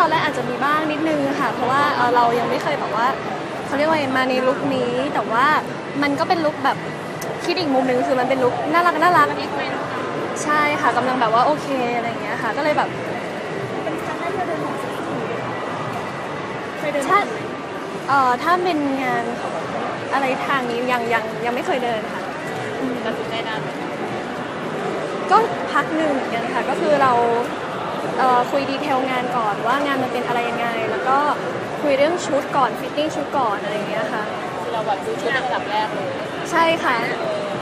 ตอนแรกอาจจะมีบ้างนิดนึงค่ะ เพราะว่าเอ่อเรายังไม่เคยแบบว่าเขาเรียกว่าไงมาในลุคนี้ แต่ว่ามันก็เป็นลุคแบบคิดอีกมุมหนึงคือมันเป็นลุคน่ารักน่ารักใช่ค่ะกำลังแบบว่าโอเคอะไรอย่างเงี้ยค่ะ ก็เลยแบบ เป็นครั้งแรกที่เราเดินของสีเคยเดินถ้าเอ่อถ้าเป็นงานของอะไรทางนี้ยังยังยังไม่เคยเดินค่ะ ตัดสินใจนานไหมก็พักหนึ่งเหมือนกันค่ะ ก็คือเราเอ่อ คุยดีเทลงานก่อนว่างานมันเป็นอะไรยังไง แล้วก็คุยเรื่องชุดก่อนฟิตติ้งชุดก่อนอะไรอย่างเงี้ยค่ะคือเราแบบดูชุดเป็นระดับแรกเลยใช่ค่ะ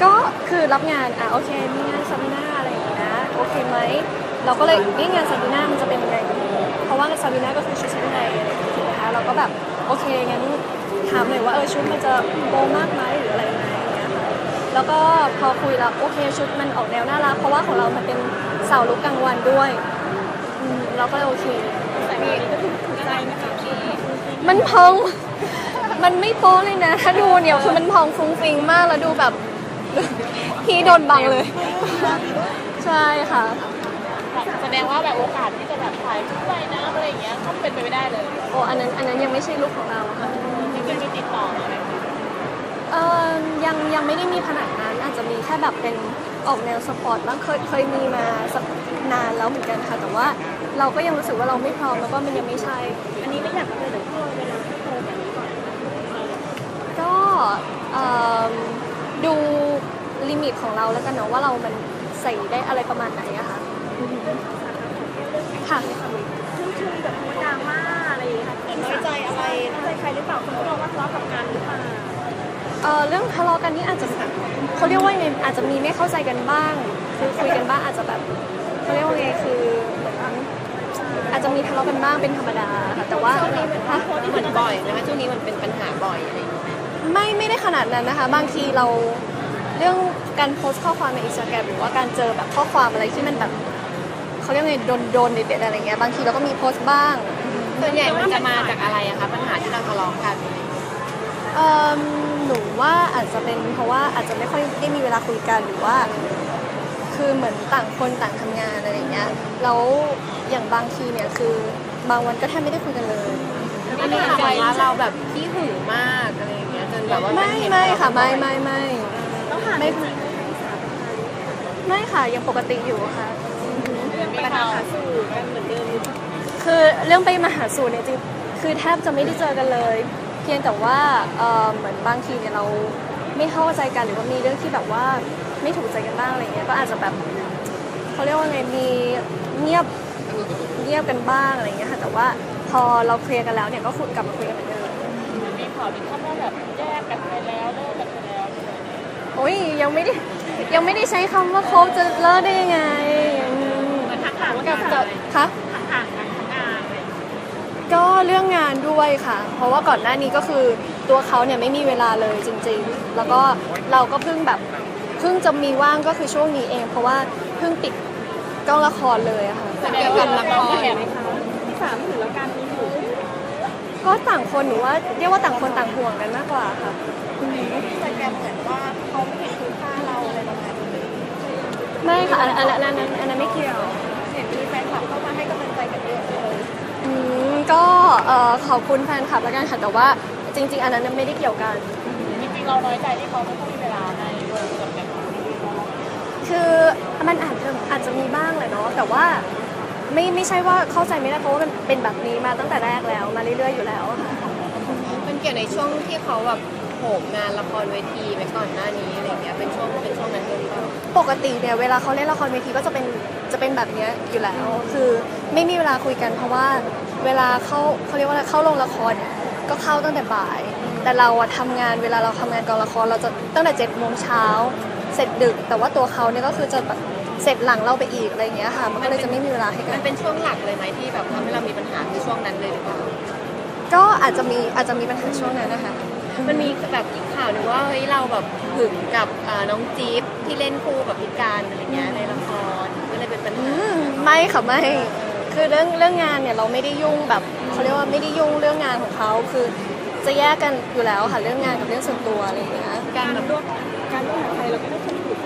ก็คือรับงานอะโอเคมีงานซาบิน่าอะไรอย่างเงี้ยนะโอเคไหมเราก็เลยนี่งานซาบิน่ามันจะเป็นยังไงเพราะว่างานซาบิน่าก็คือชุดชั้นในอะไรอย่างเงี้ยถูกไหมคะเราก็แบบโอเคงั้นถามเลยว่าเออชุดมันจะโบมากไหมหรืออะไรไหมอย่างเงี้ยค่ะแล้วก็พอคุยแล้วโอเคชุดมันออกแนวน่ารักเพราะว่าของเรามันเป็นสาวลุกกลางวันด้วยอืม เราก็เลยโอเค แต่งานนี้ก็ถูกถูกใจนะคะพี่มันพอง มันไม่โป๊เลยนะ ถ้าดูเนี่ยคือมันพองฟุ้งฟิงมากแล้วดูแบบ พี่โดนบังเลย ใช่ค่ะ แสดงว่าแบบโอกาสที่จะแบบถ่ายชุดว่ายน้ำอะไรอย่างเงี้ยก็เป็นไปไม่ได้เลยโอ้อันนั้นอันนั้นยังไม่ใช่ลุคของเราค่ะจริงๆมีติดต่อมาไหมเออยังยังไม่ได้มีขนาดนั้นอาจจะมีแค่แบบเป็นออกแนวสปอร์ตบ้างเคยเคยมีมาสักนานแล้วเหมือนกันค่ะ แต่ว่า เราก็ยังรู้สึกว่าเราไม่พร้อมแล้วก็มันยังไม่ใช่ อันนี้ไม่อยากเดินเดี๋ยวพี่เวลาที่โตแบบนี้ก่อนก็เอิ่มดูลิมิตของเราแล้วกันเนาะว่าเรามันใส่ได้อะไรประมาณไหนอะค่ะอือฮึค่ะชื่นชื่นแบบธรรมดามากอะไรอย่างเงี้ยค่ะน้อยใจอะไรน้อยใจใครหรือเปล่าคนที่เราว่าทะเลาะกับงานหรือเปล่าเอ่อเรื่องทะเลาะกันนี่อาจจะเขาเรียกว่าไงอาจจะมีไม่เข้าใจกันบ้างคือคุยกันบ้างอาจจะแบบเขาเรียกว่าไงคือเหมือน อาจจะมีทะเลาะกันบ้างเป็นธรรมดาค่ะแต่ว่าฮะเหมือนบ่อยนะคะช่วงนี้มันเป็นปัญหาบ่อยอะไรอย่างเงี้ยไม่ไม่ได้ขนาดนั้นนะคะ บางทีเราเรื่องการโพสต์ข้อความในอินสตาแกรมหรือว่าการเจอแบบข้อความอะไรที่มันแบบเขาเรียกว่าไงโดนโดนเด็ดๆอะไรเงี้ยบางทีเราก็มีโพสต์บ้างส่วนใหญ่มันจะมาจากอะไรอะคะปัญหาที่เราทะเลาะกันเอิ่มหนูว่าอาจจะเป็นเพราะว่าอาจจะไม่ค่อยได้มีเวลาคุยกันหรือว่า คือเหมือนต่างคนต่างทำงานอะไรเงี้ยแล้วอย่างบางทีเนี่ยคือบางวันก็แทบไม่ได้คุยกันเลยไม่ได้บอกว่าเราแบบขี้หึงมากอะไรอย่างเงี้ยจนแบบว่าไม่ไม่ค่ะไม่ไม่ไม่ต้องหาไม่จริงไม่ค่ะยังปกติอยู่ค่ะเรื่องไปมาหาสู่กันเหมือนเดิมอยู่คือเรื่องไปมาหาสู่เนี่ยจริงคือแทบจะไม่ได้เจอกันเลย เพียงแต่ว่าเอ่อเหมือนบางทีเนี่ยเราไม่เข้าใจกันหรือว่ามีเรื่องที่แบบว่า ไม่ถูกใจกันบ้างอะไรเงี้ยก็อาจจะแบบเขาเรียกว่าไงมีเงียบเงียบกันบ้างอะไรเงี้ยค่ะแต่ว่าพอเราเคลียร์กันแล้วเนี่ยก็คุยกลับมาคุยกันเหมือนเดิมมีข่าวที่เขาว่าแบบแยกกันไปแล้วเลิกกันไปแล้วโอ้ยยังไม่ได้ยังไม่ได้ใช้คำว่าคบจะเลิกได้ยังไงอืมเหมือนทักทางว่ากับจะจะคะทักทางกันทำงานอะไรอย่างเงี้ยก็เรื่องงานด้วยค่ะ เพราะว่าก่อนหน้านี้ก็คือตัวเขาเนี่ยไม่มีเวลาเลยจริง ๆ แล้วก็เราก็เพิ่งแบบเพิ่งจะมีว่างก็คือช่วงนี้เอง เพราะว่าเพิ่งปิดกล้องละครเลยอะค่ะเกี่ยวกับละครที่สามถือแล้วการมีอยู่ก็ต่างคนหนูว่าเรียกว่าต่างคนต่างห่วงกันมากกว่าค่ะแต่แกเหมือนว่าเขาไม่เห็นคุณค่าเราอะไรประมาณนี้ไม่ค่ะอันอันอันอันนั้นอันนั้นไม่เกี่ยวเห็นมีแฟนคลับเข้ามาให้กำลังใจกันเยอะเลยอืมก็เอ่อขอบคุณแฟนคลับแล้วกันค่ะแต่ว่าจริง ๆ อันนั้นไม่ได้เกี่ยวกันจริงๆเราน้อยใจที่เขาไม่ค่อยมีเวลาให้ด้วยกับแบบ คือมันอาจจะอาจจะมีบ้างแหละเนาะแต่ว่าไม่ไม่ใช่ว่าเข้าใจไม่ได้เพราะว่ามันเป็นแบบนี้มาตั้งแต่แรกแล้วมาเรื่อยๆอยู่แล้วค่ะมันเกี่ยวในช่วงที่เขาแบบโหมงานละครเวทีไปก่อนหน้านี้อะไรเงี้ยเป็นช่วงเป็นช่วงนั้นด้วยหรือเปล่าปกติเนี่ยเวลาเขาเล่นละครเวทีก็จะเป็นจะเป็นแบบเนี้ยอยู่แล้ว คือไม่มีเวลาคุยกันเพราะว่าเวลาเข้าเขาเรียกว่าอะไรเข้าโรงละครเนี่ยก็เข้าตั้งแต่บ่าย แต่เราอะทำงานเวลาเราทำงานกองละครเราจะตั้งแต่เจ็ดโมงเช้า เสร็จดึก แต่ว่าตัวเขาเนี่ยก็คือจะแบบเสร็จหลังเราไปอีกอะไรอย่างเงี้ยค่ะ มันก็เลยจะไม่มีเวลาให้กัมันนเป็นช่วงหลักเลยไหมที่แบบทำให้เรามีปัญหาคือช่วงนั้นเลยหรือเปล่า ก็อาจจะมีอาจจะมีปัญหาช่วงนั้นนะคะ มันมีแบบอีกข่าวหนึ่งว่าเฮ้ยเราแบบหึงกับอ่าน้องจี๊บที่เล่นคู่กับพิการอะไรเงี้ยในละครก็เลยเป็นปัญอืหามไม่ค่ะไม่ คือเรื่องเรื่องงานเนี่ยเราไม่ได้ยุ่งแบบเขาเรียกว่าไม่ได้ยุ่งเรื่องงานของเขาคือ จะแยกกันอยู่แล้วค่ะเรื่องงานกับเรื่องส่วนตัวอะไรอย่างเงี้ยการแบบร่วมการร่วมกับใครเราก็ไม่เคยถูก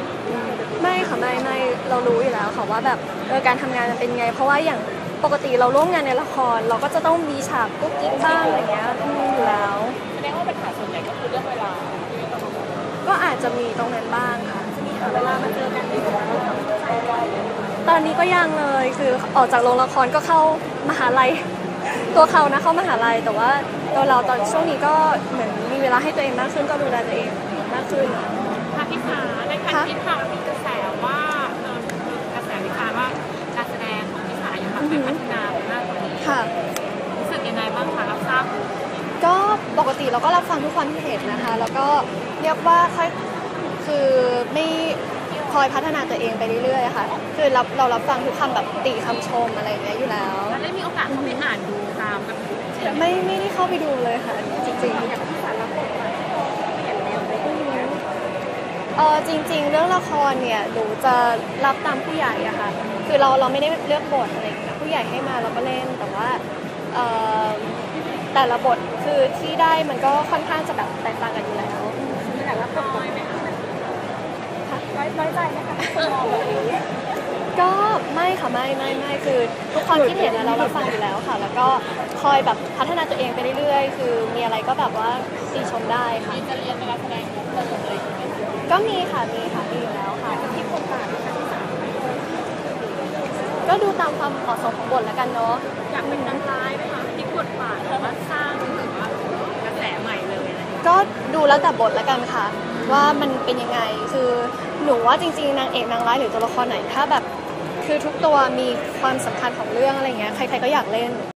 ไม่ค่ะไม่ไม่เรารู้อยู่แล้วค่ะว่าแบบเออการทำงานมันเป็นไง เพราะว่าอย่างปกติเราร่วมงานในละคร เราก็จะต้องมีฉากกุ๊กกิ๊กบ้างอะไรเงี้ยอืมอยู่แล้วแสดงว่าปัญหาส่วนใหญ่ก็คือเรื่องเวลา ก็อาจจะมีตรงนั้นบ้างค่ะมีเวลามาเจอกันที่ผมตอนนี้ก็ยังเลยคือออกจากโรงละครก็เข้ามหาลัย ตัวเขานะเข้ามหาลัยแต่ว่าตัวเราตอนช่วงนี้ก็เหมือนมีเวลาให้ตัวเองมากขึ้นก็ดูแลตัวเองมากขึ้น ค่ะพี่ขาในพันทิปค่ะมีกระแสว่าเออกระแสวิจารณ์ว่าการแสดงของพี่ขายังแบบไม่พัฒนาไปมากกว่านี้ค่ะ รู้สึกยังไงบ้างคะรับทราบก็ปกติเราก็รับฟังทุกความคิดเห็นนะคะ แล้วก็เรียกว่าค่อยคือไม่ คอยพัฒนาตัวเองไปเรื่อยๆค่ะ คือเราเรารับฟังทุกคำแบบติคำชมอะไรอย่างเงี้ยอยู่แล้ว แล้วได้มีโอกาสเข้าไปอ่านดูตามกันไม่ไม่ได้เข้าไปดูเลยค่ะ จริงๆอย่างพี่ขารับบทมาเปลี่ยนแนวไปเรื่อยเออจริง ๆ เรื่องละครเนี่ยหนูจะรับตามผู้ใหญ่อะค่ะ คือเราเราไม่ได้เลือกบทอะไรอย่างเงี้ยผู้ใหญ่ให้มาเราก็เล่นแต่ว่าเอ่อแต่ละบทคือที่ได้มันก็ค่อนข้างจะแบบแตกต่างกันอยู่แล้วมีแต่รับบทน้อยไหมคะ น้อยน้อยใจไหมคะที่มองแบบนี้ก็ไม่ค่ะไม่ไม่ไม่คือทุกความคิดเห็นอะเรารับฟังอยู่แล้วค่ะ แล้วก็คอยแบบพัฒนาตัวเองไปเรื่อยๆ คือมีอะไรก็แบบว่าติชมได้ค่ะมีจะเรียนในการแสดงเพิ่มเลยใช่ไหมคะก็มีค่ะมีค่ะมีอยู่แล้วค่ะที่โครงการนะคะที่สามก็ดูตามความเหมาะสมของบทแล้วกันเนาะอยากเป็นนางร้ายไหมคะที่บทบาทหรือว่าสร้างหรือว่ากระแสใหม่เลยอะไรอย่างเงี้ยก็ดูแล้วแต่บทแล้วกันค่ะ ว่ามันเป็นยังไง คือหนูว่าจริงๆนางเอกนางร้ายหรือตัวละครไหนถ้าแบบ คือทุกตัวมีความสำคัญของเรื่องอะไรเงี้ยใครๆก็อยากเล่น